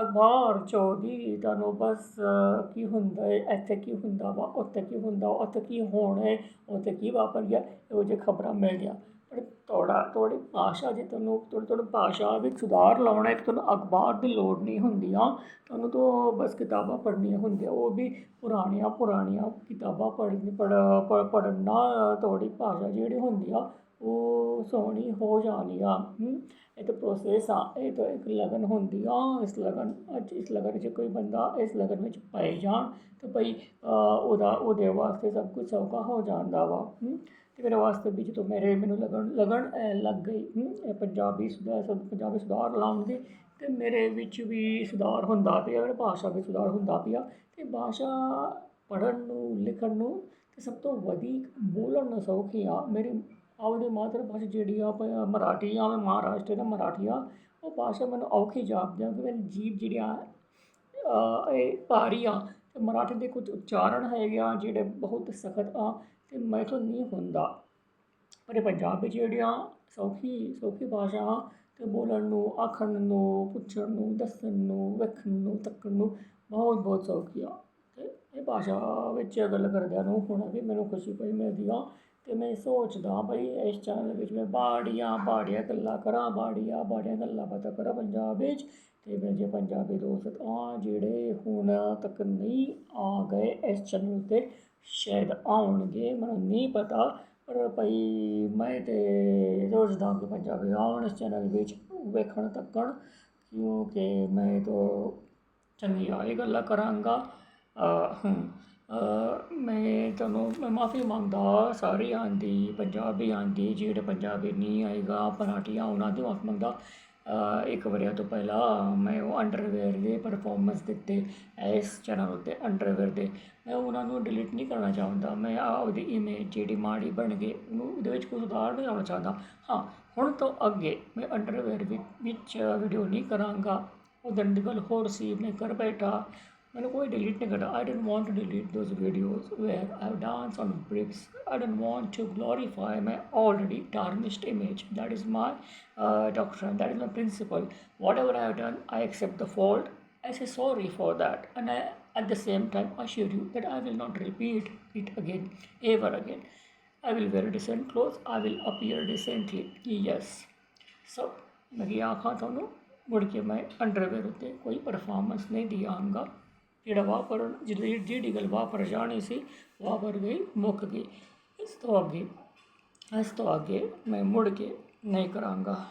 ਅਖਬਾਰ ਚੋਂ ਦੀ ਤੁਹਾਨੂੰ ਬਸ ਕੀ ਹੁੰਦਾ ਹੈ ਇੱਥੇ ਕੀ ਹੁੰਦਾ ਵਾ, ਉੱਥੇ ਕੀ ਹੁੰਦਾ ਉੱਥੇ ਕੀ ਹੋਣਾ ਹੈ ਉੱਥੇ ਕੀ ਵਾਪਰ ਗਿਆ ਇਹੋ ਜਿਹੀ ਖਬਰਾਂ ਮਿਲਦੀਆਂ ਪਰ ਥੋੜ੍ਹਾ ਥੋੜ੍ਹੀ ਭਾਸ਼ਾ ਜੇ ਤੁਹਾਨੂੰ ਥੋੜ੍ਹੀ ਥੋੜ੍ਹੀ ਭਾਸ਼ਾ ਵਿੱਚ ਸੁਧਾਰ ਲਾਉਣਾ ਹੈ ਤੁਹਾਨੂੰ ਅਖਬਾਰ ਦੀ ਲੋੜ ਨਹੀਂ ਹੁੰਦੀ ਆ ਤੁਹਾਨੂੰ ਤਾਂ ਬਸ ਕਿਤਾਬਾਂ ਪੜ੍ਹਨੀਆਂ ਹੁੰਦੀਆਂ, ਉਹ ਵੀ ਪੁਰਾਣੀਆਂ ਪੁਰਾਣੀਆਂ ਕਿਤਾਬਾਂ ਪੜ੍ਹਨੀ ਪੜ੍ਹ ਪੜ੍ਹਨ ਨਾਲ ਤੁਹਾਡੀ ਭਾਸ਼ਾ ਜਿਹੜੀ ਹੁੰਦੀ ਆ ਸੋਹਣੀ ਹੋ ਜਾਣੀ ਆ ਇਹ ਤਾਂ ਪ੍ਰੋਸੈਸ ਆ, ਇਹ ਤਾਂ ਇੱਕ ਲਗਨ ਹੁੰਦੀ ਆ, ਇਸ ਲਗਨ, ਅੱਜ ਇਸ ਲਗਨ 'ਚ ਕੋਈ ਬੰਦਾ ਇਸ ਲਗਨ ਵਿੱਚ ਪਏ ਜਾਣ, ਤਾਂ ਭਈ ਉਹਦਾ, ਉਹਦੇ ਵਾਸਤੇ ਸਭ ਕੁਝ ਸੌਖਾ ਹੋ ਜਾਂਦਾ ਵਾ ਅਤੇ ਮੇਰੇ ਵਾਸਤੇ ਵੀ ਜਦੋਂ ਮੇਰੇ, ਮੈਨੂੰ ਲਗਨ ਲਗਨ ਲੱਗ ਗਈ ਇਹ ਪੰਜਾਬੀ ਸੁਧਾਰ ਪੰਜਾਬੀ ਸੁਧਾਰ ਲਾਉਣ ਦੀ ਅਤੇ ਮੇਰੇ ਵਿੱਚ ਵੀ ਸੁਧਾਰ ਹੁੰਦਾ ਪਿਆ, ਮੇਰੇ ਭਾਸ਼ਾ ਵਿੱਚ ਸੁਧਾਰ ਹੁੰਦਾ ਪਿਆ ਅਤੇ ਭਾਸ਼ਾ ਪੜ੍ਹਨ ਨੂੰ, ਲਿਖਣ ਨੂੰ ਅਤੇ ਸਭ ਤੋਂ ਵਧੀਆ ਬੋਲਣ ਨੂੰ ਸੌਖੀ ਆ, ਮੇਰੀ ਆਪਣੀ ਮਾਤਰ ਭਾਸ਼ਾ ਜਿਹੜੀ ਆ ਮਰਾਠੀ ਆ ਮੈਂ ਮਹਾਰਾਸ਼ਟਰ ਦਾ ਮਰਾਠੀ ਆ, ਉਹ ਭਾਸ਼ਾ ਮੈਨੂੰ ਔਖੀ ਜਾਪਦੀ ਆ ਕਿ ਮੇਰੀ ਜੀਭ ਜਿਹੜੀ ਆ ਇਹ ਭਾਰੀ ਆ। ਅਤੇ ਮਰਾਠੀ ਦੇ ਕੁਝ ਉਚਾਰਨ ਹੈਗੇ ਆ ਜਿਹੜੇ ਬਹੁਤ ਸਖਤ ਆ ਅਤੇ ਮੈਥੋਂ ਨਹੀਂ ਹੁੰਦਾ। ਪਰ ਇਹ ਪੰਜਾਬੀ ਜਿਹੜੀਆਂ ਸੌਖੀ ਸੌਖੀ ਭਾਸ਼ਾ ਆ ਅਤੇ ਬੋਲਣ ਨੂੰ, ਆਖਣ ਨੂੰ, ਪੁੱਛਣ ਨੂੰ, ਦੱਸਣ ਨੂੰ, ਵੇਖਣ ਨੂੰ, ਤੱਕਣ ਨੂੰ ਬਹੁਤ ਬਹੁਤ ਸੌਖੀ ਆ। ਅਤੇ ਇਹ ਭਾਸ਼ਾ ਵਿੱਚ ਗੱਲ ਕਰਦਿਆਂ ਨੂੰ ਹੁਣ ਵੀ ਮੈਨੂੰ ਖੁਸ਼ੀ ਪਈ ਮਿਲਦੀ ਆ ਅਤੇ ਮੈਂ ਸੋਚਦਾ ਬਈ ਇਸ ਚੈਨਲ ਵਿੱਚ ਮੈਂ ਬਾੜੀਆਂ ਬਾੜੀਆਂ ਗੱਲਾਂ ਕਰਾਂ, ਬਾੜੀਆਂ ਬਾੜੀਆਂ ਗੱਲਾਂ ਬਾਤਾਂ ਕਰਾਂ ਪੰਜਾਬ ਵਿੱਚ। ਅਤੇ ਮੇਰੇ ਜੇ ਪੰਜਾਬੀ ਦੋਸਤ ਆ ਜਿਹੜੇ ਹੁਣ ਤੱਕ ਨਹੀਂ ਆ ਗਏ ਇਸ ਚੈਨਲ 'ਤੇ, ਸ਼ਾਇਦ ਆਉਣਗੇ, ਮੈਨੂੰ ਨਹੀਂ ਪਤਾ। ਪਰ ਭਈ ਮੈਂ ਤਾਂ ਸੋਚਦਾ ਕਿ ਪੰਜਾਬੀ ਆਉਣ ਇਸ ਚੈਨਲ ਵਿੱਚ ਵੇਖਣ ਤੱਕਣ, ਕਿਉਂਕਿ ਮੈਂ ਤਾਂ ਚੰਗੀਆਂ ਹੀ ਗੱਲਾਂ ਕਰਾਂਗਾ। ਮੈਂ ਤੁਹਾਨੂੰ, ਮੈਂ ਮਾਫੀ ਮੰਗਦਾ ਸਾਰੀ ਆਉਂਦੀ ਪੰਜਾਬੀ ਆਉਂਦੀ ਜਿਹੜੇ ਪੰਜਾਬੀ ਨਹੀਂ ਆਏਗਾ ਮਰਾਠੀ ਉਹਨਾਂ ਦੀ ਮਾਫੀ ਮੰਗਦਾ। ਇੱਕ ਵਰ੍ਹਿਆਂ ਤੋਂ ਪਹਿਲਾਂ ਮੈਂ ਉਹ ਅੰਡਰਵੇਅਰ ਦੇ ਪਰਫੋਰਮੈਂਸ ਦਿੱਤੇ, ਇਸ ਚੈਨਲ ਉੱਤੇ ਅੰਡਰਵੇਅਰ ਦੇ। ਮੈਂ ਉਹਨਾਂ ਨੂੰ ਡਿਲੀਟ ਨਹੀਂ ਕਰਨਾ ਚਾਹੁੰਦਾ, ਮੈਂ ਆਪਦੀ ਇਮੇਜ ਜਿਹੜੀ ਮਾੜੀ ਬਣ ਗਈ, ਉਹਨੂੰ ਉਹਦੇ ਵਿੱਚ ਕੋਈ ਸੁਧਾਰ ਨਹੀਂ ਆਉਣਾ ਚਾਹੁੰਦਾ। ਹਾਂ, ਹੁਣ ਤੋਂ ਅੱਗੇ ਮੈਂ ਅੰਡਰਵੇਅਰ ਵਿੱਚ ਵੀਡੀਓ ਨਹੀਂ ਕਰਾਂਗਾ। ਉਹ ਦਿਨ ਦੀ ਗੱਲ ਹੋਰ ਸੀ, ਮੈਂ ਘਰ ਬੈਠਾ I don't want to delete those videos where I've danced on bricks. I don't want to glorify my already tarnished image. That is my uh, doctrine. That is my principle. Whatever I have done, I accept the fault. I say sorry for that. And at the same time, assure you that I will not repeat it again, ever again. I will wear decent clothes. I will appear decently. Yes. So, I will not my underwear. I will not my. ਜਿਹੜਾ ਵਾਪਰ ਜਿਹੜੀ ਜਿਹੜੀ ਗੱਲ ਵਾਪਰ ਜਾਣੀ ਸੀ, ਵਾਪਰ ਗਈ, ਮੁੱਕ ਗਈ। ਇਸ ਤੋਂ ਅੱਗੇ, ਇਸ ਤੋਂ ਅੱਗੇ ਮੈਂ ਮੁੜ ਕੇ ਨਹੀਂ ਕਰਾਂਗਾ।